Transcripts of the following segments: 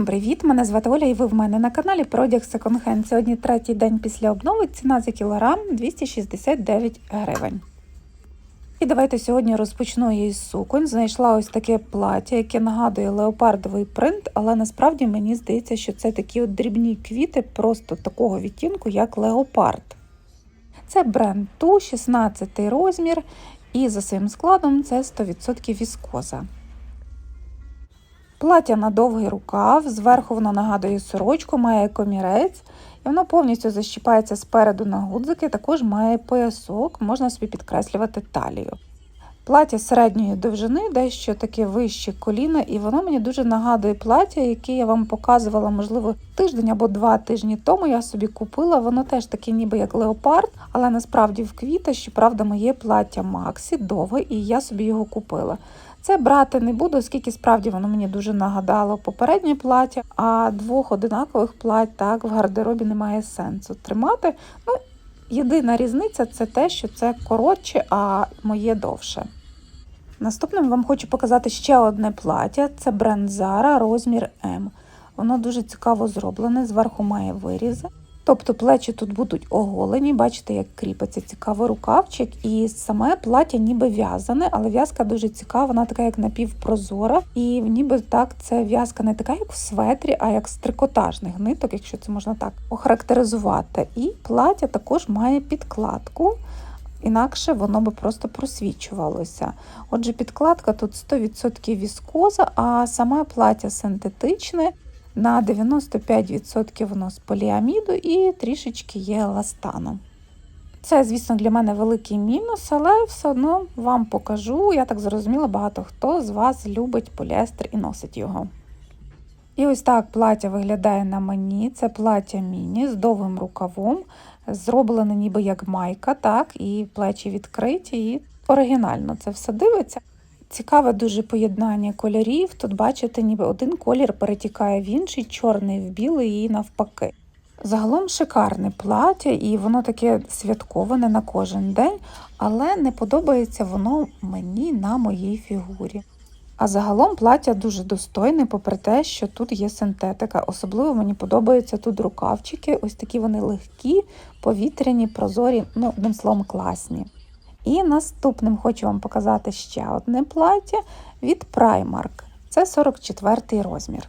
Усім привіт! Мене звати Оля і ви в мене на каналі про одяг Second Hand. Сьогодні третій день після обнови. Ціна за кілограм 269 гривень. І давайте сьогодні розпочну із суконь. Знайшла ось таке плаття, яке нагадує леопардовий принт, але насправді мені здається, що це такі от дрібні квіти, просто такого відтінку, як леопард. Це бренд Ту, 16 розмір, і за своїм складом це 100% віскоза. Плаття на довгий рукав, зверху воно нагадує сорочку, має комірець, і воно повністю защіпається спереду на гудзики, також має поясок, можна собі підкреслювати талію. Плаття середньої довжини, дещо таке вище коліна, і воно мені дуже нагадує плаття, яке я вам показувала, можливо, тиждень або два тижні тому. Я собі купила. Воно теж таке, ніби як леопард, але насправді в квіта, щоправда, моє плаття Максі довге, і я собі його купила. Це брати не буду, оскільки справді воно мені дуже нагадало попереднє плаття, а двох одинакових плать так в гардеробі немає сенсу тримати. Ну, Єдина різниця це те, що це коротше, а моє довше. Наступним вам хочу показати ще одне плаття. Це бренд Zara розмір М. Воно дуже цікаво зроблене, зверху має вирізи. Тобто плечі тут будуть оголені, бачите, як кріпиться цікавий рукавчик, і саме плаття ніби в'язане, але в'язка дуже цікава, вона така, як напівпрозора, і ніби так це в'язка не така, як в светрі, а як з трикотажних ниток, якщо це можна так охарактеризувати. І плаття також має підкладку. Інакше воно би просто просвічувалося. Отже, підкладка тут 100% віскоза, а саме плаття синтетичне. На 95% воно з поліаміду і трішечки є еластану. Це, звісно, для мене великий мінус, але все одно вам покажу. Я так зрозуміла, багато хто з вас любить поліестер і носить його. І ось так плаття виглядає на мені. Це плаття міні з довгим рукавом, зроблене ніби як майка, так, і плечі відкриті, і оригінально це все дивиться. Цікаве дуже поєднання кольорів. Тут, бачите, ніби один колір перетікає в інший, чорний в білий і навпаки. Загалом шикарне плаття, і воно таке святковане на кожен день, але не подобається воно мені на моїй фігурі. А загалом плаття дуже достойне, попри те, що тут є синтетика. Особливо мені подобаються тут рукавчики, ось такі вони легкі, повітряні, прозорі, ну, одним словом, класні. І наступним хочу вам показати ще одне плаття від Primark. Це 44 розмір.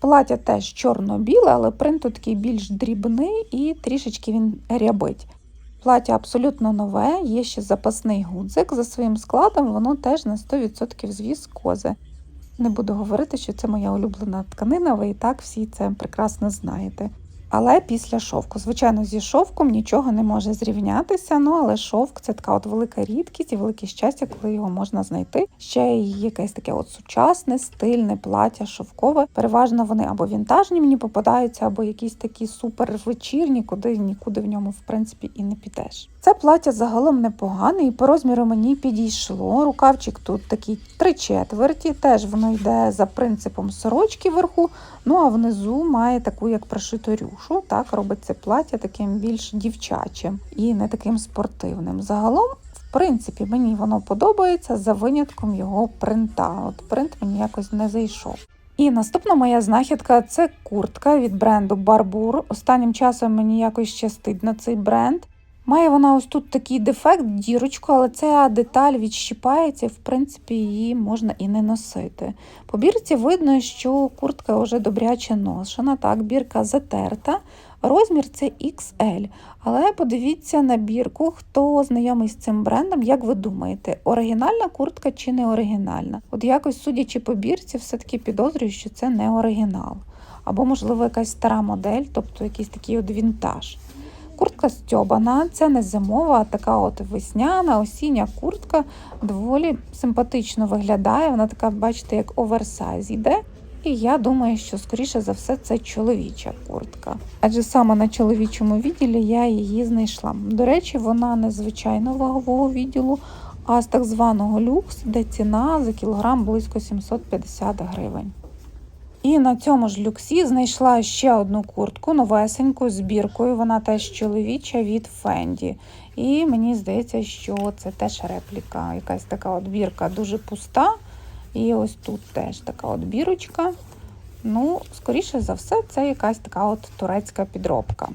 Плаття теж чорно-біле, але принт такий більш дрібний і трішечки він рябить. Плаття абсолютно нове, є ще запасний гудзик. За своїм складом, воно теж на 100% з віскози. Не буду говорити, що це моя улюблена тканина, ви і так всі це прекрасно знаєте. Але після шовку. Звичайно, зі шовком нічого не може зрівнятися, ну але шовк це така от велика рідкість і велике щастя, коли його можна знайти. Ще й якесь таке от сучасне, стильне плаття, шовкове. Переважно вони або вінтажні мені попадаються, або якісь такі супер вечірні, куди нікуди в ньому в принципі і не підеш. Це плаття загалом непогане і по розміру мені підійшло. Рукавчик тут такий три четверті, теж воно йде за принципом сорочки вверху, ну а внизу має таку як прошиту рюшу. Так робить це плаття таким більш дівчачим і не таким спортивним. Загалом, в принципі, мені воно подобається за винятком його принта. От принт мені якось не зайшов. І наступна моя знахідка це куртка від бренду Barbour. Останнім часом мені якось щастить на цей бренд. Має вона ось тут такий дефект, дірочку, але ця деталь відщипається, і в принципі її можна і не носити. По бірці видно, що куртка вже добряче ношена, так, бірка затерта. Розмір це XL. Але подивіться на бірку, хто знайомий з цим брендом, як ви думаєте, оригінальна куртка чи не оригінальна? От якось, судячи по бірці, все-таки підозрюю, що це не оригінал. Або, можливо, якась стара модель, тобто якийсь такий от вінтаж. Куртка стьобана, це не зимова, а така от весняна, осіння куртка доволі симпатично виглядає. Вона така, бачите, як оверсайз йде. І я думаю, що, скоріше за все, це чоловіча куртка. Адже саме на чоловічому відділі я її знайшла. До речі, вона не звичайно вагового відділу, а з так званого люкс, де ціна за кілограм близько 750 гривень. І на цьому ж люксі знайшла ще одну куртку новесеньку з біркою. Вона теж чоловіча від Фенді. І мені здається, що це теж репліка. Якась така от бірка дуже пуста. І ось тут теж така от бірочка. Ну, скоріше за все, це якась така от турецька підробка.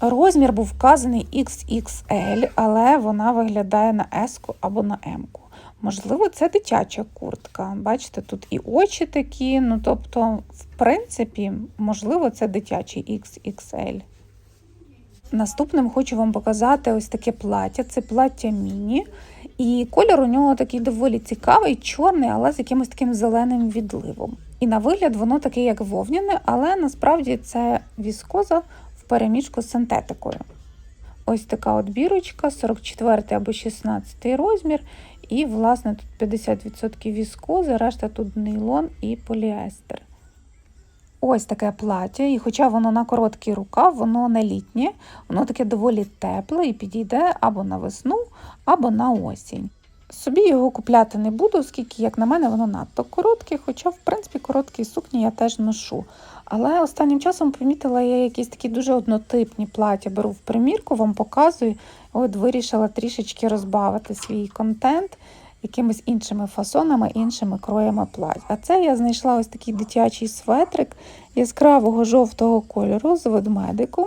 Розмір був вказаний XXL, але вона виглядає на S або на M. Можливо, це дитяча куртка. Бачите, тут і очі такі. Ну, тобто, в принципі, можливо, це дитячий XXL. Наступним хочу вам показати ось таке плаття. Це плаття міні. І кольор у нього такий доволі цікавий, чорний, але з якимось таким зеленим відливом. І на вигляд воно таке, як вовняне, але насправді це віскоза в переміжку з синтетикою. Ось така от бірочка, 44 або 16 розмір. І, власне, тут 50% віскози, решта тут нейлон і поліестер. Ось таке плаття, і хоча воно на короткий рукав, воно не літнє, воно таке доволі тепле і підійде або на весну, або на осінь. Собі його купляти не буду, оскільки, як на мене, воно надто коротке, хоча, в принципі, короткі сукні я теж ношу. Але останнім часом помітила я якісь такі дуже однотипні плаття, беру в примірку, вам показую. От вирішила трішечки розбавити свій контент якимись іншими фасонами, іншими кроями плать. А це я знайшла ось такий дитячий светрик яскравого жовтого кольору з ведмедиком.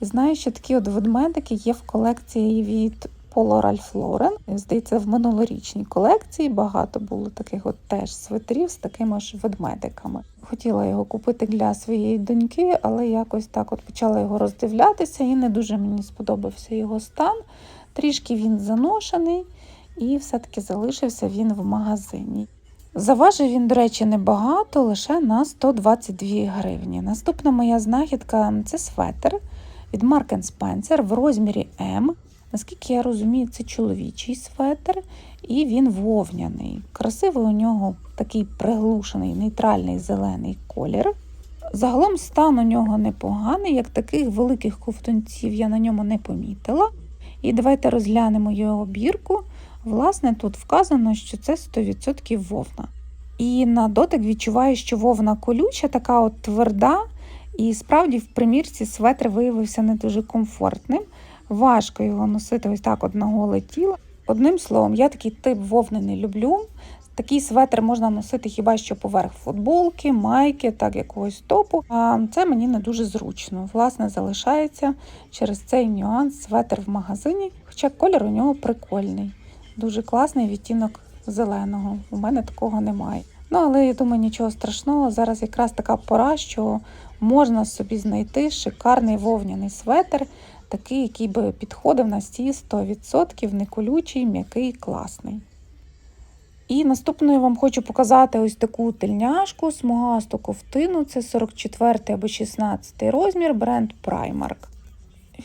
Знаю, що такі от ведмедики є в колекції від Polo Ralph Lauren. Здається, в минулорічній колекції багато було таких от теж свитерів з такими ж ведмедиками. Хотіла його купити для своєї доньки, але якось так от почала його роздивлятися, і не дуже мені сподобався його стан. Трішки він заношений, і все-таки залишився він в магазині. Заважив він, до речі, небагато, лише на 122 гривні. Наступна моя знахідка це светр від Mark Spencer в розмірі М. Наскільки я розумію, це чоловічий светр, і він вовняний. Красивий у нього такий приглушений, нейтральний зелений колір. Загалом стан у нього непоганий, як таких великих ковтунців я на ньому не помітила. І давайте розглянемо його бірку. Власне, тут вказано, що це 100% вовна. І на дотик відчуваю, що вовна колюча, така от тверда, і справді в примірці светр виявився не дуже комфортним. Важко його носити ось так от на тіло. Одним словом, я такий тип вовни не люблю. Такий светр можна носити хіба що поверх футболки, майки, так якогось топу. А це мені не дуже зручно. Власне, залишається через цей нюанс светр в магазині, хоча колір у нього прикольний. Дуже класний відтінок зеленого. У мене такого немає. Ну, але я думаю, нічого страшного. Зараз якраз така пора, що можна собі знайти шикарний вовняний светр, такий, який би підходив на всі 100%, не колючий, м'який, класний. І наступною вам хочу показати ось таку тельняшку, смугасту ковтину. Це 44 або 16 розмір, бренд Primark.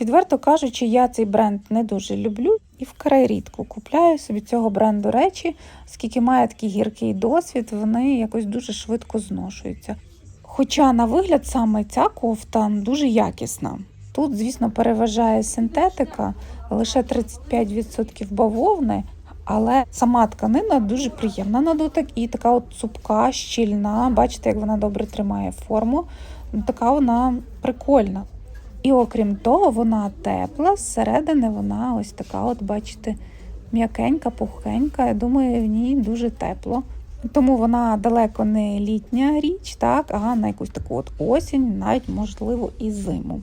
Відверто кажучи, я цей бренд не дуже люблю і вкрай рідко купляю собі цього бренду речі, оскільки має такий гіркий досвід, вони якось дуже швидко зношуються. Хоча, на вигляд, саме ця кофта дуже якісна. Тут, звісно, переважає синтетика, лише 35% бавовни, але сама тканина дуже приємна на дотик і така от цупка, щільна. Бачите, як вона добре тримає форму. Така вона прикольна. І окрім того, вона тепла, зсередини вона ось така, от, бачите, м'якенька, пухенька. Я думаю, в ній дуже тепло. Тому вона далеко не літня річ, так, а на якусь таку от осінь, навіть, можливо, і зиму.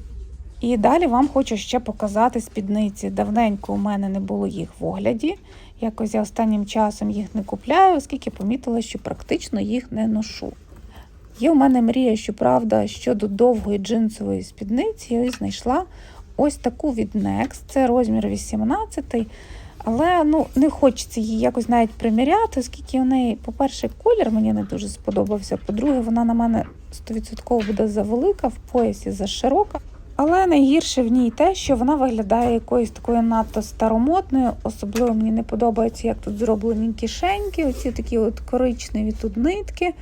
І далі вам хочу ще показати спідниці. Давненько у мене не було їх в огляді. Якось я останнім часом їх не купляю, оскільки помітила, що практично їх не ношу. Є у мене мрія, щоправда, щодо довгої джинсової спідниці, я знайшла ось таку від Next, це розмір 18 але ну, не хочеться її якось навіть приміряти, оскільки у неї, по-перше, колір мені не дуже сподобався. По-друге, вона на мене 100% буде завелика, в поясі заширока. Але найгірше в ній те, що вона виглядає якоюсь такою надто старомодною. Особливо мені не подобається, як тут зроблені кишеньки, оці такі от коричневі тут нитки.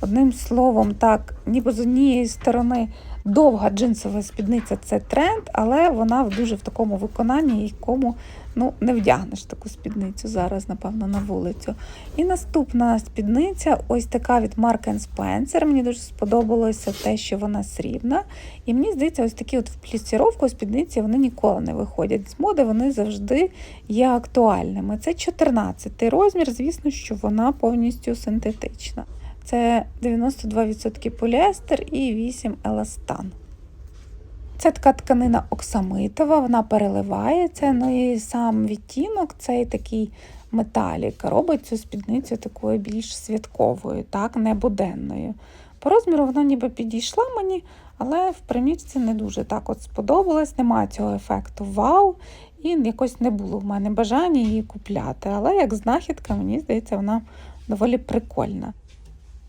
Одним словом, так, ніби з однієї сторони довга джинсова спідниця це тренд, але вона дуже в такому виконанні, якому ну, не вдягнеш таку спідницю зараз, напевно, на вулицю. І наступна спідниця, ось така від Mark Spencer. Мені дуже сподобалося те, що вона срібна. І мені здається, ось такі от в плісіровку спідниці вони ніколи не виходять з моди, вони завжди є актуальними. Це 14 розмір, звісно, що вона повністю синтетична. Це 92% поліестер і 8 еластан. Це така тканина оксамитова, вона переливається, ну і сам відтінок цей такий металік робить цю спідницю такою більш святковою, так, не буденною. По розміру вона ніби підійшла мені, але в примірці не дуже так от сподобалась, немає цього ефекту вау, і якось не було в мене бажання її купляти. Але як знахідка, мені здається, вона доволі прикольна.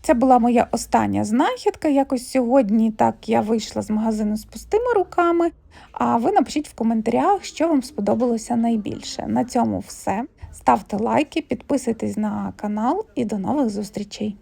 Це була моя остання знахідка. Якось сьогодні так я вийшла з магазину з пустими руками. А ви напишіть в коментарях, що вам сподобалося найбільше. На цьому все. Ставте лайки, підписуйтесь на канал і до нових зустрічей!